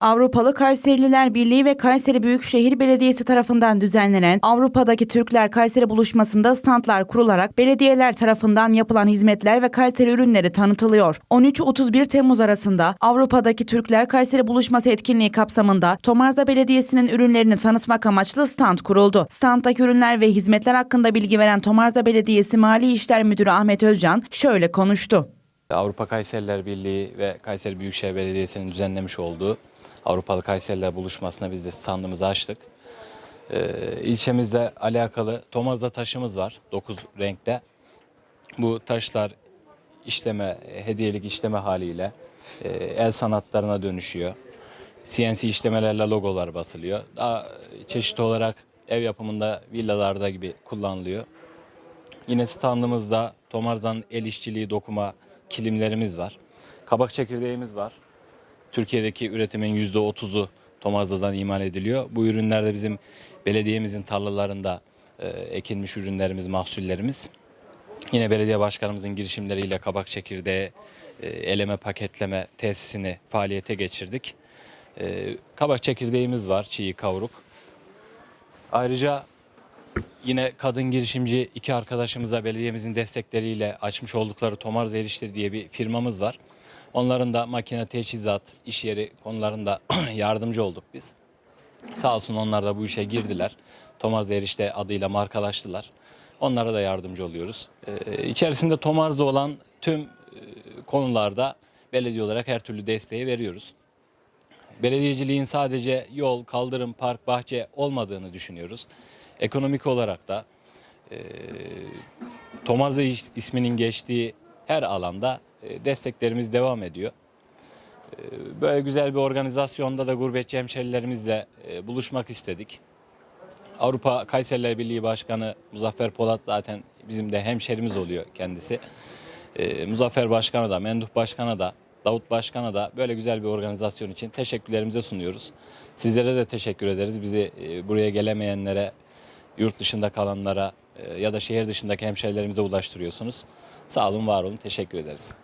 Avrupalı Kayserililer Birliği ve Kayseri Büyükşehir Belediyesi tarafından düzenlenen Avrupa'daki Türkler Kayseri buluşmasında standlar kurularak belediyeler tarafından yapılan hizmetler ve Kayseri ürünleri tanıtılıyor. 13-31 Temmuz arasında Avrupa'daki Türkler Kayseri buluşması etkinliği kapsamında Tomarza Belediyesi'nin ürünlerini tanıtmak amaçlı stand kuruldu. Standdaki ürünler ve hizmetler hakkında bilgi veren Tomarza Belediyesi Mali İşler Müdürü Ahmet Özcan şöyle konuştu. Avrupa Kayseriler Birliği ve Kayseri Büyükşehir Belediyesi'nin düzenlemiş olduğu Avrupalı Kayseriler buluşmasına biz de standımızı açtık. Ee, ilçemizde alakalı tomarza taşımız var 9 renkte. Bu taşlar işleme, hediyelik işleme haliyle e, el sanatlarına dönüşüyor. CNC işlemelerle logolar basılıyor. Daha çeşit olarak ev yapımında villalarda gibi kullanılıyor. Yine standımızda Tomarza'nın el işçiliği dokuma kilimlerimiz var. Kabak çekirdeğimiz var. Türkiye'deki üretimin %30'u Tomarza'dan imal ediliyor. Bu ürünler de bizim belediyemizin tarlalarında e, ekilmiş ürünlerimiz, mahsullerimiz. Yine belediye başkanımızın girişimleriyle kabak çekirdeği e, eleme paketleme tesisini faaliyete geçirdik. E, kabak çekirdeğimiz var, çiğ kavruk. Ayrıca Yine kadın girişimci iki arkadaşımıza belediyemizin destekleriyle açmış oldukları Tomarz Eriştir diye bir firmamız var. Onların da makine teçhizat, iş yeri konularında yardımcı olduk biz. Sağ olsun onlar da bu işe girdiler. Tomarz Erişte adıyla markalaştılar. Onlara da yardımcı oluyoruz. Ee, içerisinde Tomarz'da olan tüm e, konularda belediye olarak her türlü desteği veriyoruz. Belediyeciliğin sadece yol, kaldırım, park, bahçe olmadığını düşünüyoruz. Ekonomik olarak da e, Tomarza is- isminin geçtiği her alanda desteklerimiz devam ediyor. E, böyle güzel bir organizasyonda da gurbetçi hemşerilerimizle e, buluşmak istedik. Avrupa Kayseriler Birliği Başkanı Muzaffer Polat zaten bizim de hemşerimiz oluyor kendisi. E, Muzaffer Başkan'a da, Menduh Başkan'a da, Davut Başkan'a da böyle güzel bir organizasyon için teşekkürlerimizi sunuyoruz. Sizlere de teşekkür ederiz. Bizi e, buraya gelemeyenlere, yurt dışında kalanlara e, ya da şehir dışındaki hemşerilerimize ulaştırıyorsunuz. Sağ olun, var olun. Teşekkür ederiz.